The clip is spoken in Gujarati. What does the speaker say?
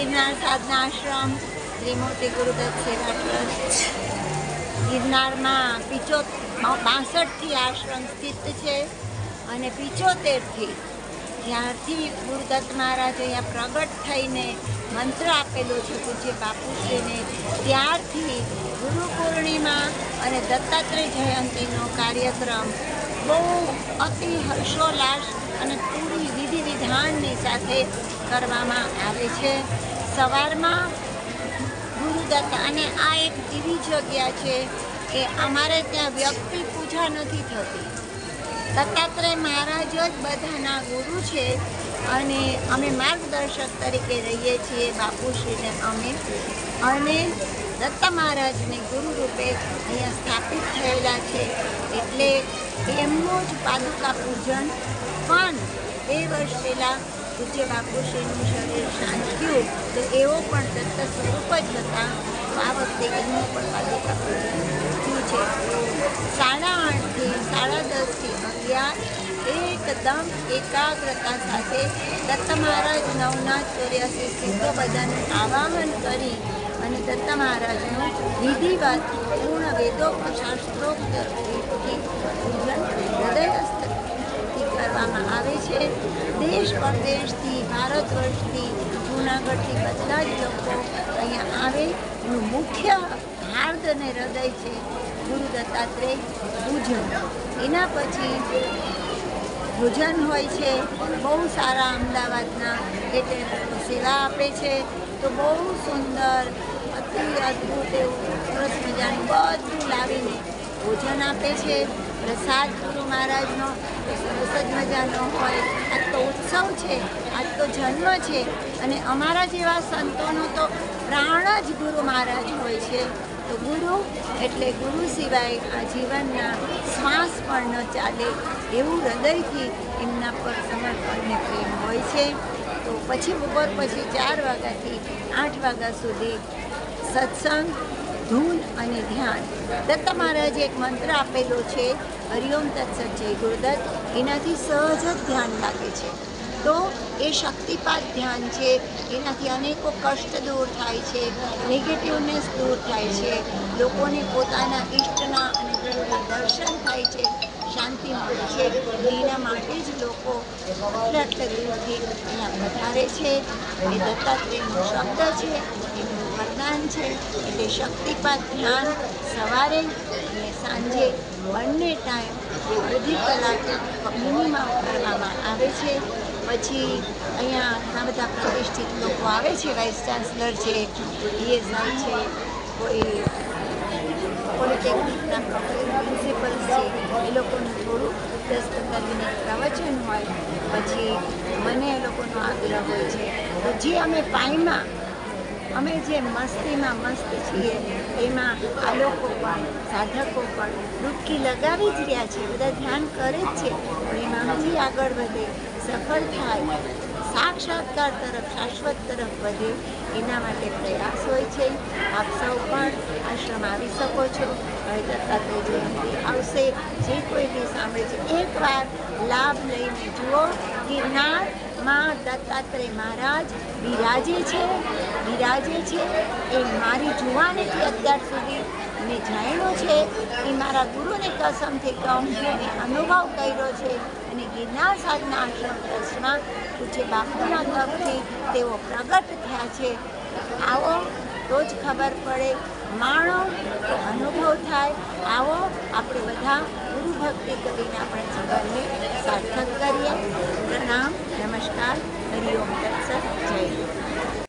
ગિરનાર સાધના આશ્રમ, ત્રિમૂર્તિ ગુરુદત્ત સેવા ટ્રસ્ટ. ગિરનારમાં પિચો બાસઠથી આશ્રમ સ્થિત છે અને પિચોતેરથી જ્યારથી ગુરુદત્ત મહારાજ અહીંયા પ્રગટ થઈને મંત્ર આપેલો છે, પૂજ્ય બાપુશ્રીને, ત્યારથી ગુરુ પૂર્ણિમા અને દત્તાત્રેય જયંતીનો કાર્યક્રમ બહુ અતિ હર્ષોલ્લાસ અને પૂરી વિધિ વિધાનની સાથે કરવામાં આવે છે. સવારમાં ગુરુદત્ત અને આ એક એવી જગ્યા છે કે અમારે ત્યાં વ્યક્તિ પૂજા નથી થતી. દત્તાત્રેય મહારાજ જ બધાના ગુરુ છે અને અમે માર્ગદર્શક તરીકે રહીએ છીએ બાપુશ્રીને અમે. અને દત્તા મહારાજને ગુરુ રૂપે અહીંયા સ્થાપિત થયેલા છે. એટલે એમનું જ પાદુકા પૂજન પણ બે વર્ષ પહેલાં પૂજ્ય બાપુશ્રીનું શરીર શાંત થયું. તો એવો પણ દત્ત સ્વરૂપ જ હતા. આ વખતે એમનું પણ પાદુકા પૂજન છે. સાડા આઠથી સાડા દસથી અગિયાર એકદમ એકાગ્રતા સાથે દત્ત મહારાજ નવનાથ ચોર્યાસી સિદ્ધો બધાનું આવાહન કરી અને દત્ત મહારાજનું વિધિવાદ પૂર્ણ વેદોક્ત શાસ્ત્રોક્ત પૂજન હૃદયસ્થથી કરવામાં આવે છે. દેશ પરદેશથી ભારત વર્ષથી, જૂનાગઢથી બધા જ લોકો અહીંયા આવે. એનું મુખ્ય હાર્દ અને હૃદય છે ગુરુ દત્તાત્રેય પૂજન એના પછી ભોજન હોય છે, બહુ સારા અમદાવાદના એટલે સેવા આપે છે. તો બહુ સુંદર, અતિ અદ્ભુત એવું સરસ મજાનું બધું લાવીને ભોજન આપે છે. પ્રસાદ ગુરુ મહારાજનો સરસ જ મજાનો હોય, આજ તો ઉત્સવ છે, આજ તો જન્મ છે. અને અમારા જેવા સંતોનો તો પ્રાણ જ ગુરુ મહારાજ હોય છે. તો ગુરુ એટલે ગુરુ સિવાય આ જીવનના શ્વાસ પણ ન ચાલે એવું હૃદયથી એમના પર સમર્પણને પ્રેમ હોય છે. તો પછી બપોર પછી ચાર વાગ્યાથી આઠ વાગ્યા સુધી સત્સંગ ધૂન અને ધ્યાન. દત્ત મહારાજે એક મંત્ર આપેલો છે, હરિઓમ તત્સત જય ગુરુદત્ત. એનાથી સહજ જ ધ્યાન લાગે છે. તો એ શક્તિપાત ધ્યાન છે, એનાથી અનેકો કષ્ટ દૂર થાય છે નેગેટિવનેસ દૂર થાય છે. લોકોને પોતાના ઇષ્ટના અને ગુરુના દર્શન થાય છે, શાંતિ મળે છે. એના માટે જ લોકો આટલા અહીંયા વધારે છે. એ દત્તાત્રેયનો શબ્દ છે, એનું છે. એટલે શક્તિપાત ધ્યાન સવારે અને સાંજે બંને ટાઈમ અડધી કલાક મિનિમમ કરવામાં આવે છે. પછી અહીંયા ઘણા બધા પ્રતિષ્ઠિત લોકો આવે છે. વાઇસ ચાન્સલર છે ઈએસઆઈ છે, કોઈ પોલિટેકનિકના પ્રિન્સિપલ છે. એ લોકોનું થોડું દસ પંદર મિનિટ પ્રવચન હોય. પછી મને એ લોકોનો આગ્રહ હોય છે. જે અમે પાયમાં અમે જે મસ્તીમાં મસ્ત છીએ, એમાં આ લોકો પણ, સાધકો પણ, ડૂબકી લગાવી જ રહ્યા છે, બધા ધ્યાન કરે જ છે. પણ એમાં હજી આગળ વધે, સફળ થાય, સાક્ષાત્કાર તરફ, શાશ્વત તરફ વધે, એના માટે પ્રયાસ હોય છે. આપ સૌ પણ આશ્રમ આવી શકો છો. હવે દત્તાત્રેય જયંતિ આવશે જે કોઈ બી સાંભળે છે એકવાર લાભ લઈને જુઓ ગિરનારમાં દત્તાત્રેય મહારાજ બિરાજે છે બિરાજે છે એ મારી જુવાનીથી અત્યાર સુધી મેં જાણ્યો છે એ મારા ગુરુને કસમથી કહું છું અનુભવ કર્યો છે અને ગિરનાર સાધના આશ્રમ ટ્રસ્ટમાં પૂછે બાપુના તરફથી તેઓ પ્રગટ થયા છે. આવો તો જ ખબર પડે. માણો કે અનુભવ થાય. આવો આપણે બધા ગુરુ ભક્તિ કરીને આપણે જીવનને સાર્થક કરીએ. પ્રણામ, નમસ્કાર હરિઓમ તત્સત, જય.